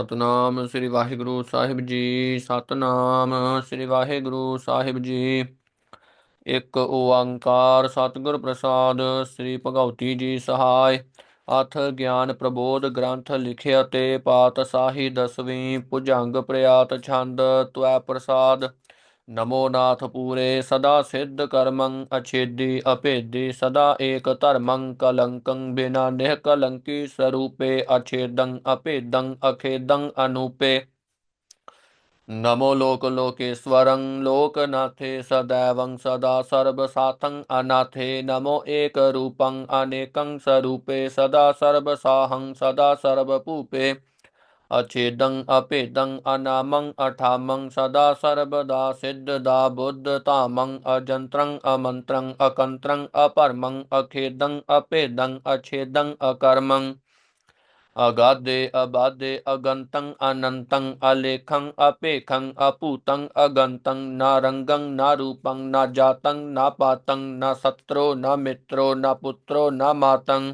ਸਤਨਾਮ ਸ੍ਰੀ ਵਾਹਿਗੁਰੂ ਸਾਹਿਬ ਜੀ, ਸਤਨਾਮ ਸ੍ਰੀ ਵਾਹਿਗੁਰੂ ਸਾਹਿਬ ਜੀ। ਇੱਕ ਓੰਕਾਰ ਸਤਿਗੁਰ ਪ੍ਰਸਾਦ, ਸ੍ਰੀ ਭਗਉਤੀ ਜੀ ਸਹਾਇ। ਅਥ ਗਿਆਨ ਪ੍ਰਬੋਧ ਗ੍ਰੰਥ ਲਿਖਿਆ ਤੇ ਪਾਤਸ਼ਾਹੀ ਦਸਵੀਂ ਭੁਜੰਗ ਪ੍ਰਿਆਤ ਛੰਦ, ਤਵੈ ਪ੍ਰਸਾਦ। ਨਮੋ ਨਾਥ ਪੂਰੇ ਸਦਾ ਸਿੱਧ ਕਰਮੰ ਅਛੇਦੀ ਅਭੇਦੀ ਸਦਾ ਏਕ ਧਰਮੰ ਕਲੰਕੰ ਬਿਨਾ ਨਿਹ ਕਲੰਕੀ ਸਰੂਪੇ ਅਛੇਦੰ ਅਭੇਦੰ ਅਖੇਦੰ ਅਨੂਪੇ ਨਮੋ ਲੋਕ ਲੋਕੇਸ਼ਵਰੰ ਲੋਕਨਾਥੇ ਸदैवं ਸਦਾ ਸਰਬ ਸਾਥੰ ਅਨਾਥੇ ਨਮੋ ਏਕ ਅਛੇਦੰ ਅਭੇਦੰ ਅਨਾਮੰ ਅਠਾਮੰ ਸਦਾ ਸਰਬਦਾ ਸਿੱਧਦਾ ਬੁੱਧ ਧਾਮੰ ਅਜੰਤਰੰ ਅਮੰਤਰੰ ਅਕੰਤਰੰ ਅਪਰਮੰ ਅਖੇਦੰ ਅਭੇਦੰ ਅਛੇਦੰ ਅਕਰਮੰ ਅਗਾਦੇ ਅਬਾਦੇ ਅਗੰਤੰ ਅਨੰਤੰ ਅਲੇਖੰ ਅਪੇਖੰ ਅਪੂਤੰ ਅਗੰਤੰ ਨਾ ਰੰਗੰ ਨਾ ਰੂਪੰ ਨਾ ਜਾਤੰ ਨਾ ਪਾਤੰ ਨਾ ਸਤਰੋ ਨਾ ਮਿਤਰੋ ਨਾ ਪੁੱਤਰੋ ਨਾ ਮਾਤੰ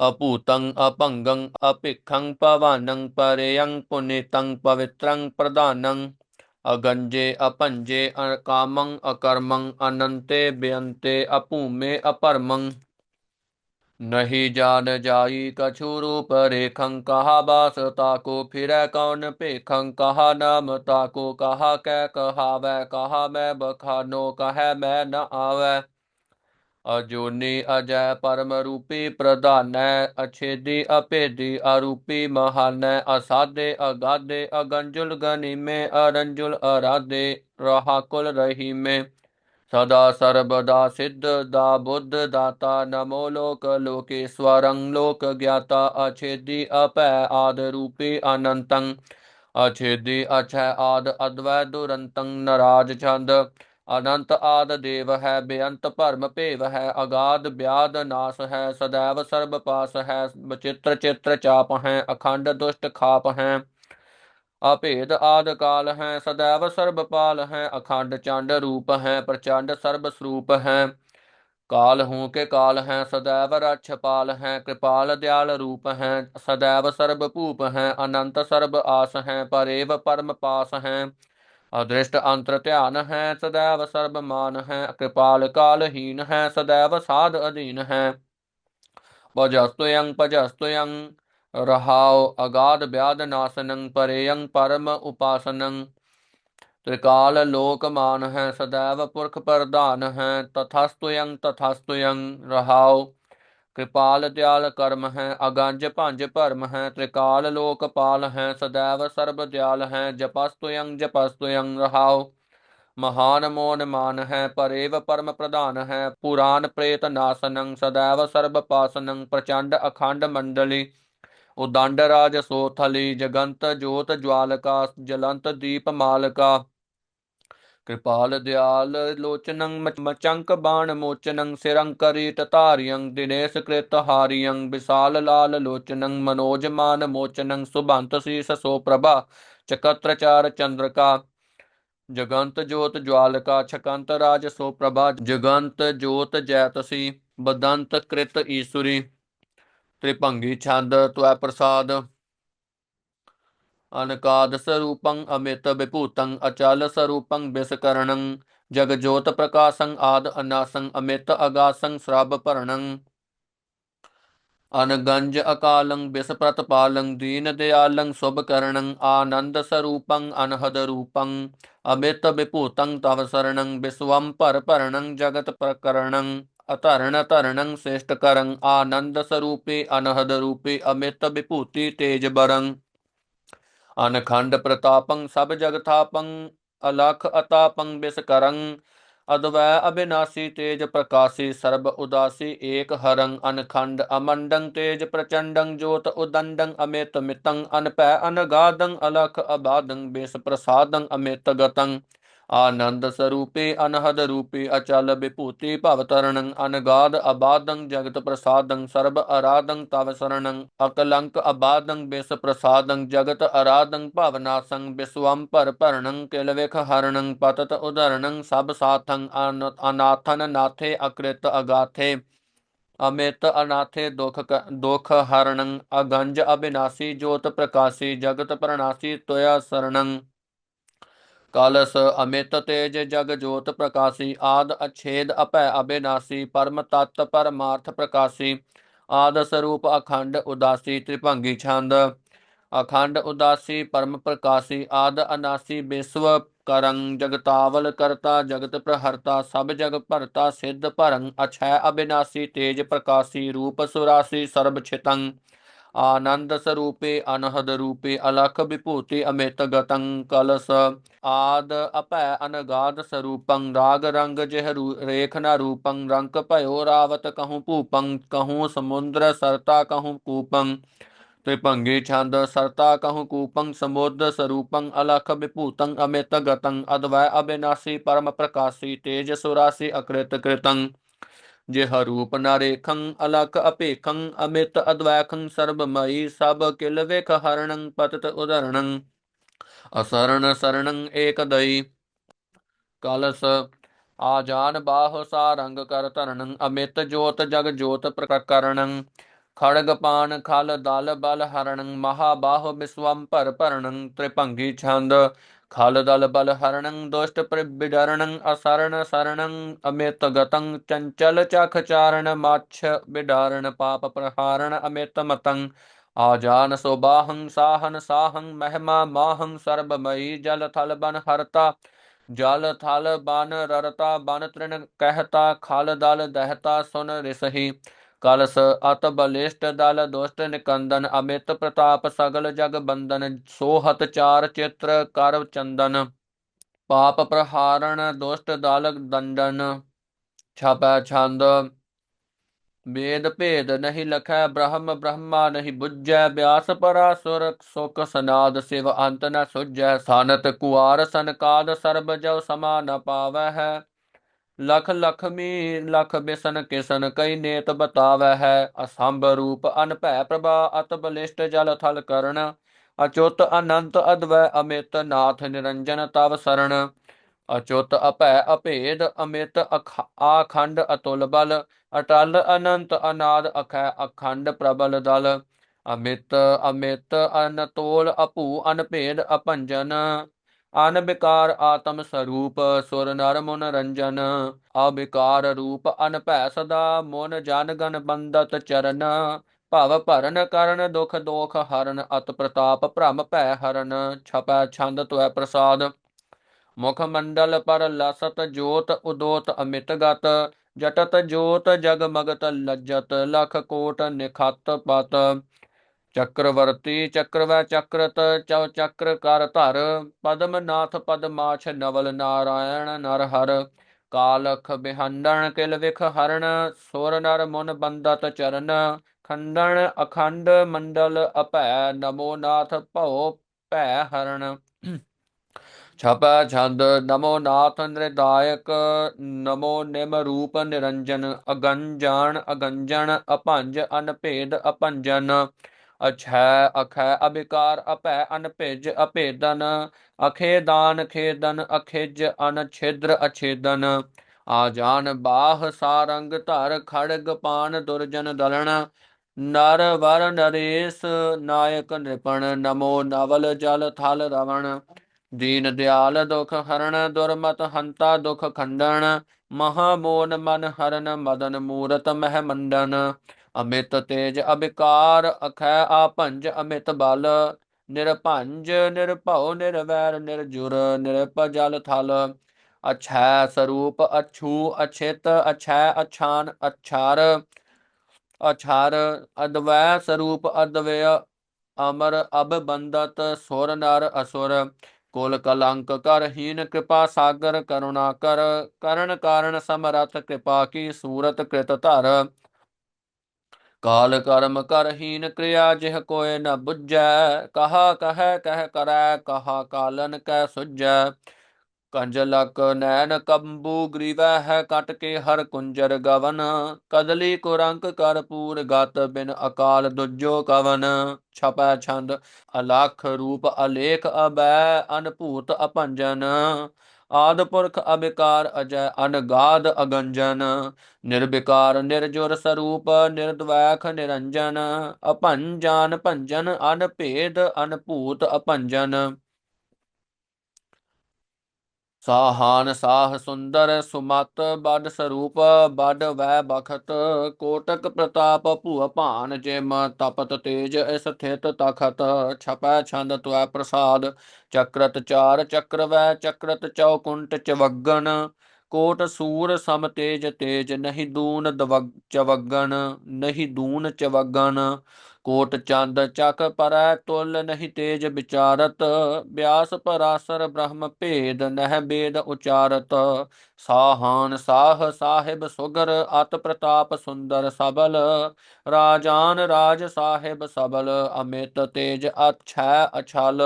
ਅਪੂਤੰ ਅਪੰਗੰ ਅਪਿਖੰ ਪਵਾਨੰ ਪਰਯੰ ਪੁਨੀਤੰ ਪਵਿੱਤਰੰ ਪ੍ਰਧਾਨੰ ਅਗੰਜੇ ਅਪੰਜੇ ਅਕਾਮੰ ਅਕਰਮੰ ਅਨੰਤੇ ਬੇਅੰਤੇ ਅਭੂਮੇ ਅਪਰਮੰ ਨਹੀਂ ਜਾਣ ਜਾਈ ਕਛੂ ਰੂਪ ਰੇਖੰ ਕਹਾ ਬਾਸ ਤਾਕੋ ਫਿਰੈ ਕੌਣ ਭੇਖੰ ਕਹਾ ਨਾਮ ਤਾਕੋ ਕਹਾ ਕੈ ਕਹਾਵੈ ਕਹਾ ਮੈਂ ਬਖਾਨੋ ਕਹੈ ਮੈਂ ਨ ਆਵੈ ਅਜੋਨੀ ਅਜੈ ਪਰਮ ਰੂਪੀ ਪ੍ਰਧਾਨੈ, ਅਛੇਦੀ ਅਭੇਦੀ ਅਰੂਪੀ ਮਹਾਨੈ ਅਸਾਦੇ ਅਗਾਦੇ ਅਗੰਜੁਲ ਗਨੀਮੇ, ਅਰੰਜੁਲ ਅਰਾਦੇ ਰਹਾਕੁਲ ਰਹੀਮੇ। ਸਦਾ ਸਰਬਦਾ ਸਿੱਧ ਦਾ ਬੁੱਧ ਦਾਤਾ, ਨਮੋ ਲੋਕ ਲੋਕੇਸ਼ਵਰੰ, ਲੋਕ ਗਿਆਤਾ, ਅਛੇਦੀ ਅਪੈ ਆਦ ਰੂਪੀ ਅਨੰਤੰ। ਅਛੇਦੀ ਅਛੈ ਆਦ ਅਦਵੈ ਦੁਰੰਤੰ, ਨਰਾਜ ਛੰਦ ਅਨੰਤ ਆਦ ਦੇਵ ਹੈ, ਬੇਅੰਤ ਭਰਮ ਭੇਵ ਹੈ ਅਗਾਦ ਬਿਆਦ ਨਾਸ ਹੈ, ਸਦਾਵ ਸਰਬ ਪਾਸ ਹੈ ਬਚਿਤ੍ਰ ਚਿਤ੍ਰ ਚਾਪ ਹੈ, ਅਖੰਡ ਦੁਸ਼ਟ ਖਾਪ ਹੈ, ਅਭੇਦ ਆਦ ਕਾਲ ਹੈ, ਸਦਾਵ ਸਰਬ ਪਾਲ ਹੈ, ਅਖੰਡ ਚੰਡ ਰੂਪ ਹੈ, ਪ੍ਰਚੰਡ ਸਰਬ ਸਰੂਪ ਹੈ, ਕਾਲ ਹੂੰ ਕੇ ਕਾਲ ਹੈ, ਸਦਾਵ ਰਛਪਾਲ ਹੈ, ਕਿਰਪਾਲ ਦਿਆਲ ਰੂਪ ਹੈ, ਸਦਾਵ ਸਰਬ ਭੂਪ ਹੈ, ਅਨੰਤ ਸਰਬ ਆਸ ਹੈ, ਪਰੇਵ ਪਰਮ ਪਾਸ ਹੈ अदृष्ट अंतर्त्यान है सदैव सर्वमान है कृपाल कालहीन है सदैव साध अधीन है पजस्तुयं पजस्तुयं रहाव अगाध व्याध नाशनं परेयं परम उपासनं। त्रिकाल लोकमान है सदैव पुरख प्रधान है तथास्तुयं तथास्तुयं रहाव ਕਿਰਪਾਲ ਦਿਆਲ ਕਰਮ ਹੈ, ਅਗੰਜ ਭੰਜ ਭਰਮ ਹੈ, ਤ੍ਰਿਕਾਲ ਲੋਕ ਪਾਲ ਹੈ, ਸਦੈਵ ਸਰਬ ਦਿਆਲ ਹੈ, ਜਪਸਤੁਯੰ ਜਪਸਤੁਯੰ ਰਹਾਉ। ਮਹਾਨ ਮੋਨ ਮਾਨ ਹੈ, ਪਰੇਵ ਪਰਮ ਪ੍ਰਧਾਨ ਹੈ, ਪੁਰਾਨ ਪ੍ਰੇਤ ਨਾਸਨੰ, ਸਦੈਵ ਸਰਬ ਪਾਸਨੰ, ਪ੍ਰਚੰਡ ਅਖੰਡ ਮੰਡਲੀ। ਉਦੰਡ ਰਾਜ ਸੋਥਲੀ, ਜਗੰਤ ਜੋਤ ਜਵਾਲਕਾ ਜਲੰਤ ਦੀਪ ਮਾਲਕਾ। ਕਿਰਪਾਲ ਦਿਆਲ ਲੋਚਨੰ ਮਚੰਕ ਬਾਣ ਮੋਚਨੰ ਸਿਰੰ ਕਰੀਟ ਧਾਰਿਯੰ ਦਿਨੇਸ਼ ਕ੍ਰਿਤ ਹਾਰਿਯੰ ਵਿਸਾਲ ਲਾਲ ਲੋਚਨੰ ਮਨੋਜਮਾਨ ਮੋਚਨੰ ਸੁਭੰਤ ਸੀਸ ਸੋ ਪ੍ਰਭਾ ਚਕਤ੍ਰ ਚਾਰ ਚੰਦਰਕਾ ਜਗੰਤ ਜੋਤ ਜਵਾਲਕਾ ਛਕੰਤ ਰਾਜ ਸੋ ਪ੍ਰਭਾ ਜਗੰਤ ਜੋਤ ਜੈਤਸੀ ਬਦੰਤ ਕ੍ਰਿਤ ਈਸੁਰੀ ਤ੍ਰਿਭੰਗੀ ਛੰਦ ਤਵੈ ਪ੍ਰਸਾਦ ਅਨਕਾਦ ਸਰੂਪੰ ਅਮਿਤ ਵਿਭੂਤੰ ਅਚਲ ਸਰੂਪੰ ਬਿਸਕਰਣੰ ਜਗ ਜੋਤ ਪ੍ਰਕਾਸ਼ੰ ਆਦ ਅਨਾਸੰ, ਅਮਿਤ ਅਗਾਸੰ ਸ੍ਰਬ ਭਰਣੰ। ਅਨਗੰਜ ਅਕਾਲੰ ਬਿਸ ਪ੍ਰਤਪਾਲੰ ਦੀਨ ਦਿਆਲੰ ਸੁਭ ਕਰਣੰ, ਆਨੰਦ ਸਰੂਪੰ ਅਨਹਦ ਰੂਪੰ, ਅਮਿਤ ਵਿਭੂਤੰ ਤਵ ਸਰਣੰ ਵਿਸਵੰ ਭਰ ਭਰਣੰ, ਜਗਤ ਪ੍ਰਕਰਣੰ ਅਧਰਨ ਧਰਣੰ ਸ੍ਰੇਸ਼ਟ ਕਰੰ, ਆਨੰਦ ਸਰੂਪੇ ਅਨਹਦ ਰੂਪੇ, ਅਮਿਤ ਵਿਭੂਤੀ ਤੇਜ ਬਰੰ। ਅਨਖੰਡ ਪ੍ਰਤਾਪੰ ਸਭ ਜਗ ਥਾਪੰ, ਅਲਖ ਅਤਾਪੰ ਬਿਸ ਕਰੰ, ਅਦਵੈ ਅਬਿਨਾਸੀ ਤੇਜ ਪ੍ਰਕਾਸ਼ੀ ਸਰਬ ਉਦਾਸੀ ਏਕ ਹਰੰ, ਅਨਖੰਡ ਅਮੰਡੰ ਤੇਜ ਪ੍ਰਚੰਡੰ, ਜੋਤ ਉਦੰਡੰ ਅਮਿਤ ਮਿਤੰ, ਅਨਪੈ ਅਨਗਾਦੰ ਅਲਖ ਅਬਾਦੰ ਬਿਸ ਪ੍ਰਸਾਦੰ ਅਮਿਤ ਗਤੰ। ਆਨੰਦ ਸਰੂਪੇ ਅਨਹਦ ਰੂਪੇ ਅਚਲ ਵਿਭੂਤੀ ਭਵ ਤਰਣੰ ਅਨਗਾਦ ਅਬਾਦੰ ਜਗਤ ਪ੍ਰਸਾਦੰ ਸਰਬ ਅਰਾਦੰ ਤਵ ਸਰਣੰ ਅਕਲੰਕ ਅਬਾਦੰ ਬਿਸ ਪ੍ਰਸਾਦੰ ਜਗਤ ਅਰਾਦੰ ਭਵਨਾਸੰ ਵਿਸਵੰ ਭਰ ਭਰਣੰ ਕਿਲ ਵਿਖ ਹਰਣੰ ਪਤਤ ਉਦਰਣੰ ਸਭ ਸਾਥੰ ਅਨਾਥਨ ਨਾਥੇ ਅਕ੍ਰਿਤ ਅਗਾਥੇ ਅਮਿਤ ਅਨਾਥੇ ਦੁਖ ਕ- ਦੁਖ ਹਰਣੰ ਅਗੰਜ ਅਬਿਨਾਸੀ ਜੋਤ ਪ੍ਰਕਾਸੀ, ਜਗਤ ਪ੍ਰਣਾਸੀ ਤੋਇਆ ਸਰਣੰ ਕਲਸ ਅਮਿਤ ਤੇਜ ਜਗ ਜੋਤ ਪ੍ਰਕਾਸੀ, ਆਦ ਅਛੇਦ ਅਪੈ ਅਬਿਨਾਸੀ, ਪਰਮ ਤਤ ਪਰਮਾਰਥ ਪ੍ਰਕਾਸੀ, ਆਦ ਸਰੂਪ ਅਖੰਡ ਉਦਾਸੀ ਤ੍ਰਿਭੰਗੀ ਛੰਦ। ਅਖੰਡ ਉਦਾਸੀ, ਪਰਮ ਪ੍ਰਕਾਸੀ, ਆਦ ਅਨਾਸੀ ਵਿਸ਼ਵ ਕਰੰ ਜਗਤਾਵਲ ਕਰਤਾ, ਜਗਤ ਪ੍ਰਹਰਤਾ, ਸਭ ਜਗ ਭਰਤਾ, ਸਿੱਧ ਭਰੰ ਅਛੈ ਅਬਿਨਾਸੀ, ਤੇਜ ਪ੍ਰਕਾਸੀ, ਰੂਪ ਸੁਰਾਸੀ, ਸਰਬ ਛਿਤੰ। ਆਨੰਦ ਸਰੂਪੇ ਅਨਹਦ ਰੂਪੇ ਅਲਖ ਵਿਭੂਤੀ ਅਮਿਤ ਗਤੰ ਕਲਸ ਆਦ ਅਪੈ ਅਨਗਾਦ ਸਰੂਪੰ ਰਾਗ ਰੰਗ ਜਿਹ ਰੂ- ਰੇਖ ਨ ਰੂਪੰ ਰੰਕ ਭਇਓ ਰਾਵਤ ਕਹੂੰ ਭੂਪੰ ਕਹੂੰ ਸਮੁੰਦਰ ਸਰਤਾ ਕਹੂੰ ਕੂਪੰ ਤ੍ਰਿਭੰਗੀ ਛੰਦ ਸਰਤਾ ਕਹੂੰ ਕੂਪੰ ਸਮੁੱਧ ਸਰੂਪੰ ਅਲਖ ਵਿਭੂਤੰ ਅਮਿਤ ਗਤੰ ਅਦਵੈ ਅਬਿਨਾਸੀ ਪਰਮ ਪ੍ਰਕਾਸੀ ਤੇਜ ਸੁਰਾਸੀ ਅਕ੍ਰਿਤ ਕ੍ਰਿਤੰ ਜਿਹ ਰੂਪ ਨ ਰੇਖੰ ਅਪੇਖੰ ਅਮਿਤ ਅਦਵੈਖੰ, ਸਰਬਮਈ ਸਭ ਕਿਲ ਵੇਖ ਹਰਣੰ, ਪਤਤ ਉਦਰਣੰ। ਅਸਰਣ ਸਰਣੰ ਏਕ ਕਲਸ ਆਜਾਨ ਬਾਹ ਸਾਰੰਗ ਕਰ ਧਰਣੰ, ਅਮਿਤ ਜੋਤ ਜਗ ਜੋਤ ਪ੍ਰਕਰਣੰ। ਖੜਗ ਪਾਨ ਖਲ ਦਲ ਬਲ ਹਰਣੰ, ਮਹਾਬਾਹ ਵਿਸਵੰ ਭਰ ਭਰਣੰ, ਤ੍ਰਿਭੰਗੀ ਛੰਦ ਖਲ ਦਲ ਬਲ ਹਰਣੰ ਦੁਸ਼ਟ ਪ੍ਰਬਿਡਰਣੰ ਅਸਰਣ ਸਰਣੰ ਅਮਿਤ ਗਤੰ ਚੰਚਲ ਚਖ ਚਾਰਣ ਮਾਛ ਬਿਡਾਰਣ ਪਾਪ ਪ੍ਰਹਾਰਣ ਅਮਿਤ ਮਤੰ ਆਜਾਨ ਸੋਬਾਹੰ ਸਾਹਨ ਸਾਹੰ ਮਹਿਮਾ ਮਾਹੰ ਸਰਬਮਈ ਜਲ ਥਲ ਬਨ ਹਰਤਾ ਜਲ ਥਲ ਬਨ ਰਰਤਾ ਬਨ ਤ੍ਰਿਣ ਕਹਿਤਾ ਖਲ ਦਲ ਦਹਤਾ ਸੁਨ ਰਿਸਹੀ ਕਲਸ ਅਤ ਬਲਿਸ਼ਟ ਦਲ ਦੁਸ਼ਟ ਨਿਕੰਦਨ, ਅਮਿਤ ਪ੍ਰਤਾਪ ਸਗਲ ਜਗ ਬੰਦਨ ਸੋਹਤ ਚਾਰ ਚਿਤ੍ਰ ਕਰਵ ਚੰਦਨ, ਪਾਪ ਪ੍ਰਹਾਰਣ ਦੁਸ਼ਟ ਦਲ ਦੰਡਨ, ਛਪੈ ਛੰਦ, ਵੇਦ ਭੇਦ ਨਹੀਂ ਲਖੈ, ਬ੍ਰਹਮ ਬ੍ਰਹਮਾ ਨਹੀਂ ਬੁੱਝੈ, ਬਿਆਸ ਪਰਾਸੁਰ ਸੁਖ ਸਨਾਦ, ਸਿਵ ਅੰਤ ਨ ਸੁਝੈ, ਸਾਨਤ ਕੁਆਰ ਸੰਕਾਦ ਸਰਬ ਜਉ ਸਮਾ ਨ ਪਾਵੈ ਹੈ ਲਖ ਲਖਮੀ ਲਖ ਬਿਸਨ ਕਿਸਨ ਕਈ ਨੇਤ ਬਤਾਵੈ ਹੈ। ਅਸੰਭ ਰੂਪ ਅਨਭੈ ਪ੍ਰਭਾ ਅਤ ਬਲਿਸ਼ਟ ਜਲ ਥਲ ਕਰਨ। ਅਚੁੱਤ ਅਨੰਤ ਅਦਵੈ ਅਮਿਤ ਨਾਥ ਨਿਰੰਜਨ ਤਵ ਸਰਣ ਅਚੁੱਤ ਅਭੈ ਅਭੇਦ ਅਮਿਤ ਅਖ- ਆਖੰਡ ਅਤੁਲ ਬਲ। ਅਟਲ ਅਨੰਤ ਅਨਾਦ ਅਖੈ ਅਖੰਡ ਪ੍ਰਬਲ ਦਲ। ਅਮਿਤ ਅਮਿਤ ਅਨਤੋਲ ਅਪੂ ਅਨਭੇਦ ਅਭੰਜਨ ਅਨਬਿਕਾਰ ਆਤਮ ਸਰੂਪ, ਸੁਰ ਨਰ ਮੁਨ ਰੰਜਨ, ਅਬਿਕਾਰ ਰੂਪ ਅਨਭੈ ਸਦਾ, ਮਨ ਜਨ ਗਨ ਬੰਦਤ ਚਰਨ, ਭਵ ਭਰਨ ਕਰਨ ਦੁਖ ਦੋਖ ਹਰਨ, ਅਤ ਪ੍ਰਤਾਪ ਭ੍ਰਮ ਭੈ ਹਰਨ, ਛਪੈ ਛੰਦ ਤੁਐ ਪ੍ਰਸਾਦ। ਮੁਖ ਮੰਡਲ ਪਰ ਲਸਤ ਜੋਤ ਉਦੋਤ ਅਮਿਤ ਗਤ, ਜਟਤ ਜੋਤ ਜਗ ਮਗਤ ਲਜਤ, ਲਖ ਕੋਟ ਨਿਖਤ ਪਤ। ਚੱਕਰਵਰਤੀ ਚੱਕਰਵੈ ਚੱਕਰਤ, ਚਉ ਚੱਕਰ ਕਰ ਧਰ। ਪਦਮਨਾਥ ਪਦਮਾਛ ਨਵਲ ਨਾਰਾਇਣ ਨਰ ਹਰ। ਕਾਲਖ ਬਿਹੰਡਣ ਕਿਲ ਵਿਖ ਹਰਣ, ਸੁਰ ਨਰ ਮੁਨ ਬੰਦਤ ਚਰਨ। ਖੰਡਣ ਅਖੰਡ ਮੰਡਲ ਅਭੈ ਨਮੋ ਨਾਥ ਭਉ ਭੈ ਹਰਣ। ਛਪੈ ਛੰਦ, ਨਮੋ ਨਾਥ ਨਿਰਦਾਇਕ, ਨਮੋ ਨਿਮ ਰੂਪ ਨਿਰੰਜਨ। ਅਗੰਜਾਨ ਅਗੰਜਨ ਅਭੰਜ ਅਨਭੇਦ ਅਭੰਜਨ। ਅਛੈ ਅਖੈ ਅਬਿਕਾਰ ਅਭੈ ਅਨਭਿਜ ਅਭੇਦਨ ਅਖੇਦਾਨ ਖੇਦਨ, ਅਖਿਜ ਅਨਛਿਦਰ ਅਛੇਦਨ। ਆਜਾਨ ਬਾਹ ਸਾਰੰਗ ਧਰ ਖੜਗ ਪਾਨ ਦੁਰਜਨ ਦਲਣ, ਨਰ ਵਰ ਨਰੇਸ਼ ਨਾਇਕ ਨਿਪਣ, ਨਮੋ ਨਵਲ ਜਲ ਥਲ ਰਵਣ। ਦੀਨ ਦਿਆਲ ਦੁਖ ਹਰਣ, ਦੁਰਮਤ ਹੰਤਾ ਦੁਖ ਖੰਡਣ, ਮਹਾ ਮੋਨ ਮਨ ਹਰਨ ਮਦਨ ਮੂਰਤ ਮਹਿ ਮੰਡਨ। ਅਮਿਤ ਤੇਜ ਅਬਿਕਾਰ ਅਖੈ ਆਪੰਜ ਅਮਿਤ ਬਲ, ਨਿਰਭੰਜ, ਨਿਰਭਉ, ਨਿਰਵੈਰ, ਨਿਰਜੁਰ ਨਿਰਪ ਜਲ ਥਲ, ਅਛੈ ਸਰੂਪ, ਅਛੂ, ਅਛਿਤ, ਅਛੈ ਅਛਾਨ, ਅਛਾਰ ਅਛਾਰ, ਅਦਵੈ ਸਰੂਪ ਅਦਵੈ ਅਮਰ ਅਬ ਬੰਦਤ ਸੁਰ, ਨਰ, ਅਸੁਰ, ਕੁਲ ਕਲੰਕ, ਕਰਹੀਨ, ਕਿਰਪਾ ਸਾਗਰ, ਕਰੁਣਾ ਕਰ, ਕਰਨ ਕਾਰਨ ਸਮਰਥ, ਕਿਰਪਾ ਕੀ ਸੂਰਤ, ਕ੍ਰਿਤ ਧਰ ਕਾਲ ਕਰਮ ਕਰਹੀਨ ਕਿਰਿਆ ਜਿਹ ਕੋਇ ਨ ਬੁੱਝੈ, ਕਹਾ ਕਹੈ ਕਹਿ ਕਰੈ, ਕਹਾ ਕਾਲਨ ਕੈ ਸੁਝੈ। ਕੰਜਲਕ ਨੈਣ ਕੰਬੂ ਗ੍ਰੀਵੈ ਹੈ ਕਟ ਕੇ ਹਰ ਕੁੰਜਰ ਗਵਨ, ਕਦਲੀ ਕੁਰੰਕ ਕਰਪੂਰ ਗਤ ਬਿਨ ਅਕਾਲ ਦੁਜੋ ਕਵਨ। ਛਪੈ ਛੰਦ ਅਲਖ ਰੂਪ ਅਲੇਖ ਅਬੈ, ਅਨਭੂਤ ਅਪੰਜਨ ਆਦ ਪੁਰਖ ਅਬਿਕਾਰ ਅਜੈ ਅਨਗਾਦ ਅਗੰਜਨ, ਨਿਰਵਿਕਾਰ ਨਿਰਜੁਰ ਸਰੂਪ, ਨਿਰਦਵੈਖ ਨਿਰੰਜਨ ਅਭੰਜਾਨ ਭੰਜਨ ਅਨਭੇਦ ਅਨਭੂਤ ਅਭੰਜਨ। ਸਾਹਾਨ ਸਾਹ ਸੁੰਦਰ ਸੁਮਤ ਬਡ ਸਰੂਪ ਬਡ ਵੈ ਬਖਤ, ਕੋਟਕ ਪ੍ਰਤਾਪ ਭੂਆ ਭਾਨ ਜਿਮ ਤਪਤ ਤੇਜ ਇਸ ਸਥਿਤ ਤਖਤ, ਛਪੈ ਛੰਦ ਤੁਐ ਪ੍ਰਸਾਦ, ਚਕਰਤ ਚਾਰ ਚਕਰ ਵੈ ਚਕਰਤ ਚੌਕੁੰਟ ਚਵਗਨ ਕੋਟ ਸੂਰ ਸਮ ਤੇਜ ਤੇਜ, ਨਹੀਂ ਦੂਨ ਦਵਗ ਚਵਗਨ ਨਹੀਂ ਦੂਨ ਚਵਗਣ ਕੋਟ ਚੰਦ ਚੱਕ ਪਰੈ, ਤੁਲ ਨਹੀਂ ਤੇਜ ਵਿਚਾਰਤ। ਬਿਆਸ ਪਰਾਸਰ ਬ੍ਰਹਮ ਭੇਦ ਨਹਿ ਬੇਦ ਉਚਾਰਤ। ਸਾਹਾਨ ਸਾਹ ਸਾਹਿਬ ਸੁਗਰ, ਅਤ ਪ੍ਰਤਾਪ ਸੁੰਦਰ ਸਬਲ। ਰਾਜਾਨ ਰਾਜ ਸਾਹਿਬ ਸਬਲ, ਅਮਿਤ ਤੇਜ ਅਛੈ ਅਛਲ।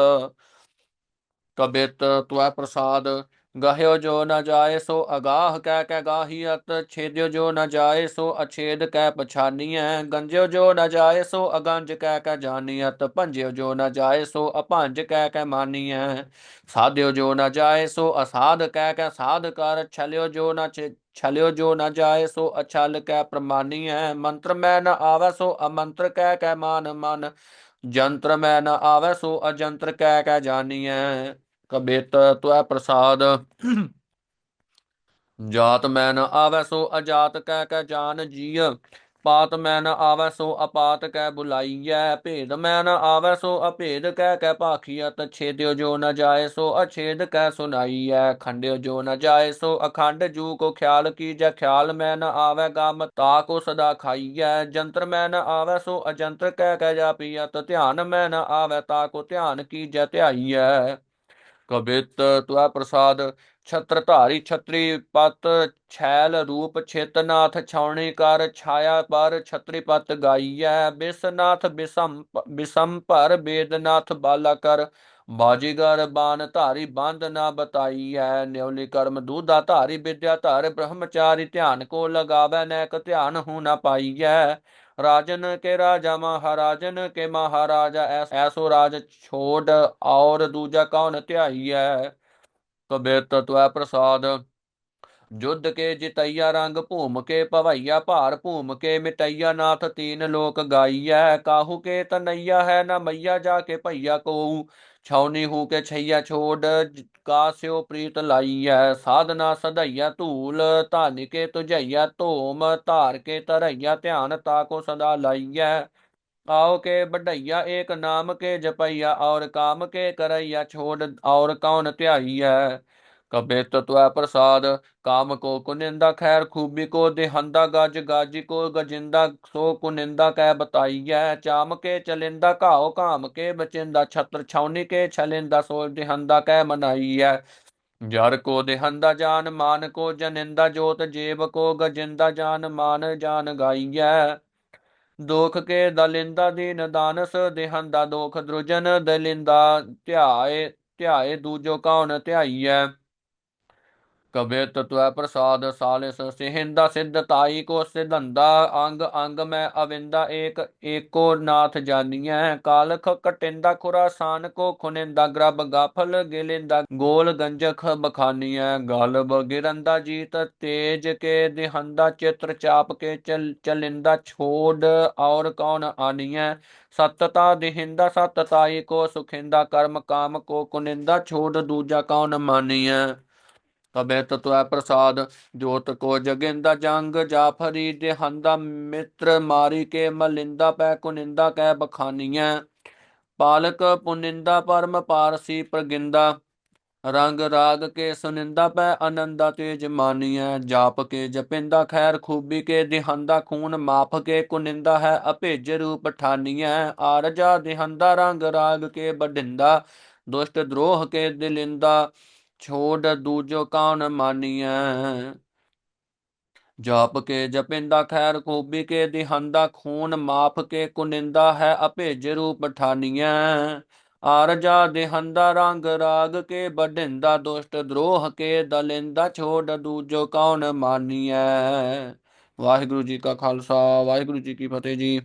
ਕਬਿਤ ਤੁਐ ਪ੍ਰਸਾਦ ਗਹਿਓ ਜੋ ਨ ਜਾਏ ਸੋ ਅਗਾਹ ਕਹਿ ਕਹਿ ਗਾਹੀਅਤ ਛੇਦਿਓ ਜੋ ਨ ਜਾਏ ਸੋ ਅਛੇਦ ਕਹਿ ਪਛਾਨੀਐ। ਗੰਜਿਓ ਜੋ ਨ ਜਾਏ ਸੋ ਅਗੰਜ ਕਹਿ ਕਹਿ ਜਾਨੀਅਤ ਭੰਜਿਓ ਜੋ ਨ ਜਾਏ ਸੋ ਅਭੰਜ ਕਹਿ ਕਹਿ ਮਾਨੀਐ। ਸਾਧਿਓ ਜੋ ਨ ਜਾਏ ਸੋ ਅਸਾਧ ਕਹਿ ਕਹਿ ਸਾਧ ਕਰ, ਛਲਿਓ ਜੋ ਨ ਛਲਿਓ ਜੋ ਨ ਜਾਏ ਸੋ ਅਛਲ ਕਹਿ ਪ੍ਰਮਾਨੀਐ। ਮੰਤਰ ਮੈਂ ਨ ਆਵੈ ਸੋ ਅਮੰਤਰ ਕਹਿ ਕਹਿ ਮਾਨ ਮਨ। ਜੰਤਰ ਮੈਂ ਨ ਆਵੈ ਸੋ ਅਜੰਤਰ ਕਹਿ ਕਹਿ ਜਾਨੀਐ। ਕਬਿਤ ਤੁਐ ਪ੍ਰਸਾਦ। ਜਾਤ ਮੈਂ ਨ ਆਵੈ ਸੋ ਅਜਾਤ ਕਹਿ ਕਹਿ ਜਾਨ ਜੀ ਪਾਤ ਮੈਂ ਨ ਆਵੈ ਸੋ ਅਪਾਤ ਕਹਿ ਬੁਲਾਈਐ। ਭੇਦ ਮੈਂ ਨ ਆਵੈ ਸੋ ਅਭੇਦ ਕਹਿ ਕਹਿ ਭਾਖੀਅਤ ਛੇਦਿਓ ਜੋ ਨ ਜਾਏ ਸੋ ਅਛੇਦ ਕਹਿ ਸੁਨਾਈਐ। ਖੰਡਿਓ ਜੋ ਨ ਜਾਏ ਸੋ ਅਖੰਡ ਜੂ ਕੋ ਖਿਆਲ ਕੀ ਕੀਜੈ। ਖਿਆਲ ਮੈਂ ਨ ਆਵੈ ਗਮ ਤਾ ਕੋ ਸਦਾ ਖਾਈਐ। ਜੰਤਰ ਮੈਂ ਨ ਆਵੈ ਸੋ ਅਜੰਤਰ ਕਹਿ ਕਹਿ ਜਾਪੀਅਤ ਧਿਆਨ ਮੈ ਨ ਆਵੈ ਤਾ ਕੋ ਧਿਆਨ ਕੀ ਜੈ ਧਿਆਈਐ। ਕਬਿਤ ਤੁਆ ਪ੍ਰਸਾਦ ਛਤਰ ਧਾਰੀ ਛਤਰੀ ਪਤ, ਛੈਲ ਰੂਪ ਛੇਤਨਾਥ ਛਾਉਣੀ ਕਰ, ਛਾਇਆ ਪਰ ਛਤਰੀ ਪਤ ਗਾਈਐ, ਬਿਸਨਾਥ ਬਿਸਮ ਬਿਸਮ ਭਰ ਬੇਦਨਾਥ ਬਾਲਾ ਕਰ, ਬਾਜੀਗਰ ਬਾਨ ਧਾਰੀ ਬੰਦ ਨਾ ਬਤਾਈ ਹੈ ਨਿਉਲੀ ਕਰਮ ਦੂਧਾ ਧਾਰੀ ਵਿਦਿਆ ਧਾਰ, ਬ੍ਰਹਮਚਾਰੀ ਧਿਆਨ ਕੋ ਲਗਾਵੈ, ਨੈਕ ਧਿਆਨ ਹੂ ਨਾ ਪਾਈਐ ਰਾਜਨ ਕੇ ਰਾਜਾ ਮਹਾਰਾਜਨ ਕੇ ਮਹਾਰਾਜਾ, ਐਸੋ ਰਾਜ ਛੋੜ ਔਰ ਦੂਜਾ ਕੌਣ ਧਿਆਈਐ? ਕਬਿਤ ਤਵੈ ਪ੍ਰਸਾਦ। ਜੁਧ ਕੇ ਜਿਤਈਆ ਰੰਗ ਭੂਮ ਕੇ ਭਵਈਆ ਭਾਰ ਭੂਮ ਕੇ ਮਿਟਈਆ ਨਾਥ ਤੀਨ ਲੋਕ ਗਾਈਐ। ਕਾਹੂ ਕੇ ਤਨਈਆ ਹੈ ਨਾ ਮਈਆ ਜਾ ਕੇ ਭਈਆ ਕੋ ਛੌਨੀ ਹੂ ਕੇ ਛਈਆ ਛੋੜ ਕਾਸਿਓ ਪ੍ਰੀਤ ਲਾਈਐ, ਸਾਧਨਾ ਸਦਈਆ ਧੂਲ, ਧਾਨਿ ਕੇ ਤੁਝਈਆ ਧੂਮ, ਧਾਰ ਕੇ ਤਰਈਆ ਧਿਆਨ, ਤਾ ਕੋ ਸਦਾ ਲਾਈਐ। ਆਓ ਕੇ ਬਢਈਆ ਏਕ ਨਾਮ ਕੇ ਜਪਈਆ, ਔਰ ਕਾਮ ਕੇ ਕਰਈਆ ਛੋੜ, ਔਰ ਕੌਣ ਧਿਆਈਐ। ਕਬੇ ਤਤਵੈ ਪ੍ਰਸਾਦ, ਕਾਮ ਕੋ ਕੁਨਿੰਦਾ ਖੈਰ ਖੂਬੀ ਕੋ ਦੇਹੰਦਾ, ਗਜ ਗਾਜੀ ਕੋ ਗਜਿੰਦਾ, ਸੋ ਕੁਨਿੰਦਾ ਕਹਿ ਬਤਾਈਐ, ਚਾਮ ਕੇ ਚਲਿੰਦਾ ਘਾਓ ਕਾਮ ਕੇ ਬਚਿੰਦਾ, ਛਤਰ ਛਾਉਨੀ ਕੇ ਛਲਿੰਦਾ, ਸੋ ਦੇਹੰਦਾ, ਕਹਿ ਮਨਾਈਐ। ਜਰ ਕੋ ਦੇਹੰਦਾ, ਜਾਨ ਮਾਨ ਕੋ ਜਨਿੰਦਾ, ਜੋਤ ਜੀਵ ਕੋ ਗਜਿੰਦਾ, ਜਾਨ ਮਾਨ ਜਾਨ ਗਾਈਐ। ਦੋਖ ਕੇ ਦਲਿੰਦਾ, ਦੀਨ ਦਾਨਸ, ਦੇਹੰਦਾ ਦੋਖ ਦ੍ਰੁਜਨ, ਦਲਿੰਦਾ ਧਿਆਏ ਧਿਆਏ ਦੂਜੋ ਕੌਣ ਧਿਆਈਐ। ਕਬੇ ਤਤਵੈ ਪ੍ਰਸਾਦ ਸਾਲਿਸ, ਸਿਹਿੰਦਾ ਸਿੱਧ ਤਾਈ ਕੋ ਸਿਧੰਦਾ, ਅੰਗ ਅੰਗ ਮੈਂ ਅਵਿੰਦਾ ਏਕ, ਏਕੋ ਨਾਥ ਜਾਨੀਐ। ਕਾਲਖ ਕਟਿੰਦਾ ਖੁਰਾਸਾਨ ਕੋ ਖੁਨਿੰਦਾ, ਗ੍ਰਬ ਗਾਫਲ ਗਿਲਿੰਦਾ, ਗੋਲ ਗੰਜਖ ਬਖਾਨੀਐ। ਗਲਬ ਗਿਰੰਦਾ ਜੀਤ ਤੇਜ ਕੇ, ਦਿਹੰਦਾ ਚਿਤਰ ਚਾਪ ਕੇ ਚਲ, ਚਲਿੰਦਾ ਛੋੜ, ਔਰ ਕੌਣ ਆਨੀਐ? ਸਤਤਾ ਦਿਹਿੰਦਾ ਸਤਤਾਈ ਕੋ ਸੁਖਿੰਦਾ, ਕਰਮ ਕਾਮ ਕੋ ਕੁਨਿੰਦਾ, ਛੋੜ ਦੂਜਾ ਕੌਣ ਮਾਨੀਐ? ਤਬੇ ਤਤਵੈ ਪ੍ਰਸਾਦ, ਜੋਤ ਕੋ ਜਗਿੰਦਾ ਜੰਗ ਜਾਫਰੀ ਦੇ ਹੰਦਾ ਮਿੱਤਰ, ਮਾਰੀ ਕੇ ਮਲਿੰਦਾ ਪੈ ਕੁਨਿੰਦਾ ਕਹਿ ਬਖਾਨੀਐ। ਪਾਲਕ ਪੁਨਿੰਦਾ ਪਰਮ ਪਾਰਸੀ ਪ੍ਰਗਿੰਦਾ, ਰੰਗ ਰਾਗ ਕੇ ਸੁਨਿੰਦਾ ਪੈ ਆਨੰਦਾ ਤੇਜ ਮਾਨੀਐ। ਜਾਪ ਕੇ ਜਪਿੰਦਾ ਖੈਰ, ਖੂਬੀ ਕੇ ਦਿਹੰਦਾ ਖੂਨ ਮਾਫ ਕੇ ਕੁਨਿੰਦਾ ਹੈ ਅਭੇਜ ਰੂਪ ਠਾਨੀਐ। ਆਰਜਾ ਦਿਹੰਦਾ ਰੰਗ ਰਾਗ ਕੇ ਬਢਿੰਦਾ ਦੁਸ਼ਟ ਦਰੋਹ ਕੇ ਦਿਲਿੰਦਾ ਛੋੜ ਦੂਜੋ ਕੌਣ ਮਾਨੀਐ? ਜਾਪ ਕੇ ਜਪਿੰਦਾ ਖੈਰ, ਖੂਬੀ ਕੇ ਦਿਹੰਦਾ ਖੂਨ ਮਾਫ ਕੇ ਕੁਨਿੰਦਾ ਹੈ ਅਭੇਜ ਰੂਪ ਠਾਨੀਐ। ਆਰਜਾ ਦਿਹੰਦਾ ਰੰਗ, ਰਾਗ ਕੇ ਬਢਿੰਦਾ ਦੁਸ਼ਟ ਦਰੋਹ ਕੇ ਦਲਿੰਦਾ, ਛੋੜ ਦੂਜੋ ਕੌਣ ਮਾਨੀਐ? ਵਾਹਿਗੁਰੂ ਜੀ ਕਾ ਖਾਲਸਾ, ਵਾਹਿਗੁਰੂ ਜੀ ਕੀ ਫਤਿਹ ਜੀ।